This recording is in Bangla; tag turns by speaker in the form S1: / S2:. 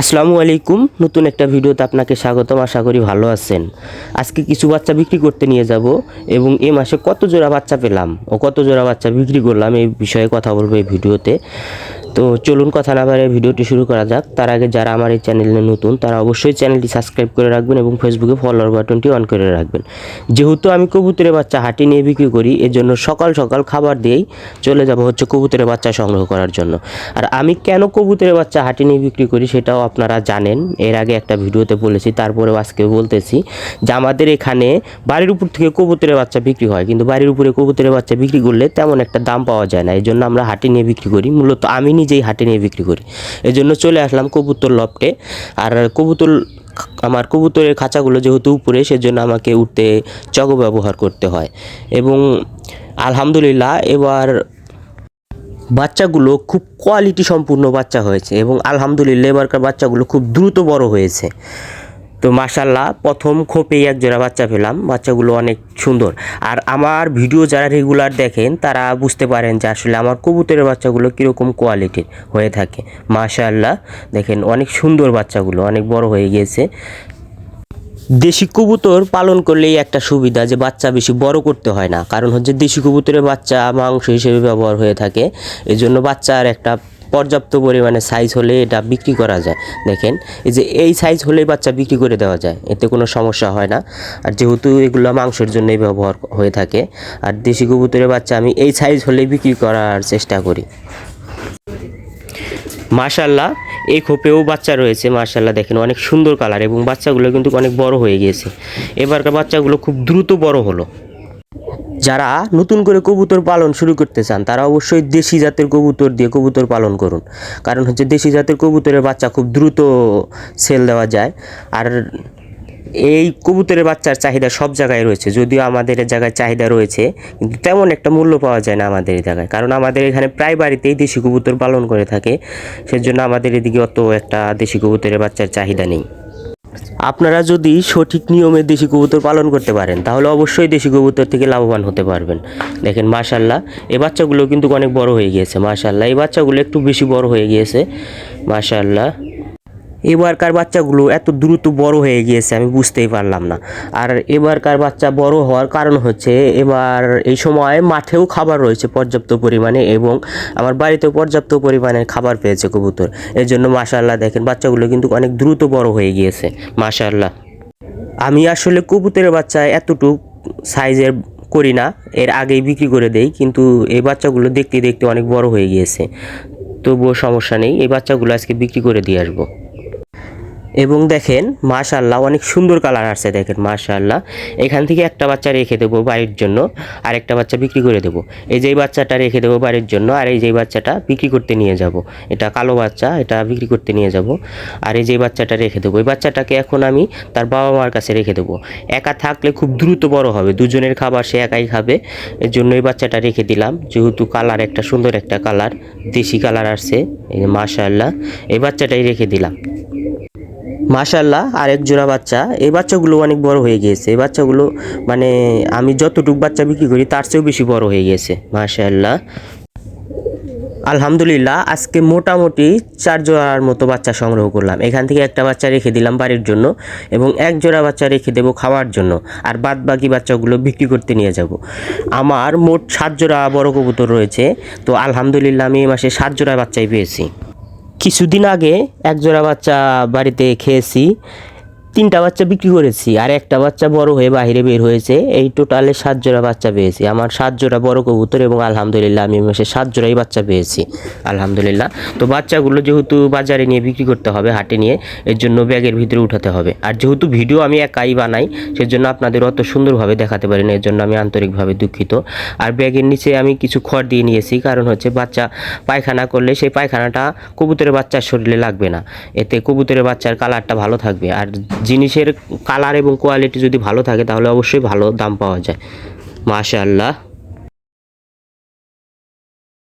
S1: আসসালামু আলাইকুম। নতুন একটা ভিডিওতে আপনাকে স্বাগতম। আশা করি ভালো আছেন। আজকে কিছু বাচ্চা বিক্রি করতে নিয়ে যাব এবং এ মাসে কত জোড়া বাচ্চা পেলাম ও কত জোড়া বাচ্চা বিক্রি করলাম এই বিষয়ে কথা বলব এই ভিডিওতে। তো চলুন কথা না বাড়িয়ে ভিডিওটি শুরু করা যাক। তার আগে যারা আমার এই চ্যানেলে নতুন, তারা অবশ্যই চ্যানেলটি সাবস্ক্রাইব করে রাখবেন এবং ফেসবুকে ফলোয়ার বাটনটি অন করে রাখবেন। যেহেতু আমি কবুতরের বাচ্চা হাঁটি নিয়ে বিক্রি করি এর জন্য সকাল সকাল খাবার দিয়েই চলে যাব হচ্ছে কবুতরের বাচ্চা সংগ্রহ করার জন্য। আর আমি কেন কবুতরের বাচ্চা হাঁটি নিয়ে বিক্রি করি সেটাও আপনারা জানেন। এর আগে একটা ভিডিওতে বলেছি, তারপরেও আজকে বলতেছি যে আমাদের এখানে বাড়ির উপর থেকে কবুতরের বাচ্চা বিক্রি হয়, কিন্তু বাড়ির উপরে কবুতরের বাচ্চা বিক্রি করলে তেমন একটা দাম পাওয়া যায় না। এই জন্য আমরা হাঁটি নিয়ে বিক্রি করি। মূলত আমি নিজেই হাটে নিয়ে বিক্রি করি। এই জন্য চলে আসলাম কবুতর লফটে। আর কবুতর, আমার কবুতরের খাঁচাগুলো যেহেতু উপরে, সেজন্য আমাকে উঠতে চক ব্যবহার করতে হয়। এবং আলহামদুলিল্লাহ, এবার বাচ্চাগুলো খুব কোয়ালিটি সম্পূর্ণ বাচ্চা হয়েছে এবং আলহামদুলিল্লাহ, এবারকার বাচ্চাগুলো খুব দ্রুত বড় হয়েছে। তো মাশাল্লাহ প্রথম খোপেই এক জোড়া বাচ্চা পেলাম। বাচ্চাগুলো অনেক সুন্দর। আর আমার ভিডিও যারা রেগুলার দেখেন, তারা বুঝতে পারেন যে আসলে আমার কবুতরের বাচ্চাগুলো কীরকম কোয়ালিটির হয়ে থাকে। মাশাল্লাহ দেখেন অনেক সুন্দর বাচ্চাগুলো, অনেক বড় হয়ে গিয়েছে। দেশি কবুতর পালন করলেই একটা সুবিধা যে বাচ্চা বেশি বড় করতে হয় না। কারণ হচ্ছে দেশি কবুতরের বাচ্চা মাংস হিসেবে ব্যবহার হয়ে থাকে। এই জন্য বাচ্চার একটা পর্যাপ্ত পরিমাণে সাইজ হলে এটা বিক্রি করা যায়। দেখেন, এই যে এই সাইজ হলেই বাচ্চা বিক্রি করে দেওয়া যায়, এতে কোনো সমস্যা হয় না। আর যেহেতু এগুলো মাংসের জন্যই ব্যবহার হয়ে থাকে, আর দেশি কবুতরের বাচ্চা আমি এই সাইজ হলেই বিক্রি করার চেষ্টা করি। মাশাল্লাহ এই খোপেও বাচ্চা রয়েছে মাশাল্লাহ দেখেন অনেক সুন্দর কালার এবং বাচ্চাগুলো কিন্তু অনেক বড় হয়ে গিয়েছে। এবারকার বাচ্চাগুলো খুব দ্রুত বড় হলো। যারা নতুন করে কবুতর পালন শুরু করতে চান, তারা অবশ্যই দেশি জাতের কবুতর দিয়ে কবুতর পালন করুন। কারণ হচ্ছে দেশি জাতের কবুতরের বাচ্চা খুব দ্রুত সেল দেওয়া যায়। আর এই কবুতরের বাচ্চার চাহিদা সব জায়গায় রয়েছে। যদিও আমাদের জায়গায় চাহিদা রয়েছে, কিন্তু তেমন একটা মূল্য পাওয়া যায় না আমাদের এই জায়গায়। কারণ আমাদের এখানে প্রায় বাড়িতেই দেশি কবুতর পালন করে থাকে। সেজন্য আমাদের এদিকে অত একটা দেশি কবুতরের বাচ্চার চাহিদা নেই। আপনারা যদি সঠিক নিয়মে দেশি কবুতর পালন করতে পারেন, তাহলে অবশ্যই দেশি কবুতর থেকে লাভবান হতে পারবেন। দেখেন মাশাল্লাহ এই বাচ্চাগুলো কিন্তু অনেক বড় হয়ে গিয়েছে মাশাল্লাহ এই বাচ্চাগুলো একটু বেশি বড় হয়ে গিয়েছে মাশাল্লাহ এবারকার বাচ্চাগুলো এত দ্রুত বড় হয়ে গিয়েছে, আমি বুঝতেই পারলাম না। আর এবারকার বাচ্চা বড় হওয়ার কারণ হচ্ছে, এবার এই সময় মাঠেও খাবার রয়েছে পর্যাপ্ত পরিমাণে এবং আমার বাড়িতেও পর্যাপ্ত পরিমাণে খাবার পেয়েছে কবুতর। এর জন্য মাশাল্লাহ দেখেন, বাচ্চাগুলো কিন্তু অনেক দ্রুত বড় হয়ে গিয়েছে মাশাল্লাহ আমি আসলে কবুতরের বাচ্চা এতটুক সাইজের করি না, এর আগেই বিক্রি করে দেই, কিন্তু এই বাচ্চাগুলো দেখতে দেখতে অনেক বড় হয়ে গিয়েছে। তবুও সমস্যা নেই, এই বাচ্চাগুলো আজকে বিক্রি করে দিয়ে আসব। এবং দেখেন মাশাল্লাহ অনেক সুন্দর কালার আসছে দেখেন মাশাল্লাহ এখান থেকে একটা বাচ্চা রেখে দেবো বাড়ির জন্য আর একটা বাচ্চা বিক্রি করে দেবো। এই যে এই বাচ্চাটা রেখে দেবো বাড়ির জন্য, আর এই যে বাচ্চাটা বিক্রি করতে নিয়ে যাব। এটা কালো বাচ্চা, এটা বিক্রি করতে নিয়ে যাব। আর এই যে বাচ্চাটা রেখে দেবো, এই বাচ্চাটাকে এখন আমি তার বাবা মার কাছে রেখে দেবো। একা থাকলে খুব দ্রুত বড় হবে, দুজনের খাবার সে একাই খাবে। এর জন্য এই বাচ্চাটা রেখে দিলাম, যেহেতু কালার একটা সুন্দর একটা কালার, দেশি কালার আসছে, এই মাশাল্লাহ এই বাচ্চাটাই রেখে দিলাম। মাশাল্লাহ আরেক জোড়া বাচ্চা। এই বাচ্চাগুলো অনেক বড় হয়ে গিয়েছে। এই বাচ্চাগুলো মানে আমি যতটুকু বাচ্চা বিক্রি করি, তার চেয়েও বেশি বড় হয়ে গিয়েছে। মাশাল্লাহ আলহামদুলিল্লাহ, আজকে মোটামুটি চার জোড়ার মতো বাচ্চা সংগ্রহ করলাম। এখান থেকে একটা বাচ্চা রেখে দিলাম বাড়ির জন্য এবং এক জোড়া বাচ্চা রেখে দেবো খাওয়ার জন্য। আর বাদ বাকি বাচ্চাগুলো বিক্রি করতে নিয়ে যাব। আমার মোট সাত জোড়া বড় কবুতর রয়েছে। তো আলহামদুলিল্লাহ, আমি এই মাসে সাত জোড়া বাচ্চাই পেয়েছি। কিছুদিন আগে একজোড়া বাচ্চা বাড়িতে খেয়েছি। তিনটা বাচ্চা বিক্রি করেছি, আর একটা বাচ্চা বড় হয়ে বাইরে বের হয়েছে। এই টোটালে সাত জোড়া বাচ্চা পেয়েছি। আমার সাত জোড়া বড় কবুতর এবং আলহামদুলিল্লাহ আমি মাসে সাত জোড়াই বাচ্চা পেয়েছি। আলহামদুলিল্লাহ। তো বাচ্চাগুলো যেহেতু বাজারে নিয়ে বিক্রি করতে হবে, হাটে নিয়ে, এর জন্য ব্যাগের ভিতরে উঠাতে হবে। আর যেহেতু ভিডিও আমি একাই বানাই, সেজন্য আপনাদের অত সুন্দরভাবে দেখাতে পারি না, এর জন্য আমি আন্তরিকভাবে দুঃখিত। আর ব্যাগের নিচে আমি কিছু খড় দিয়ে নিয়েছি, কারণ হচ্ছে বাচ্চা পায়খানা করলে সেই পায়খানাটা কবুতরের বাচ্চার শরীরে লাগবে না। এতে কবুতরের বাচ্চার কালারটা ভালো থাকবে। আর জিনিসের কালার এবং কোয়ালিটি যদি ভালো থাকে তাহলে অবশ্যই ভালো দাম পাওয়া যায়। মাশাআল্লাহ।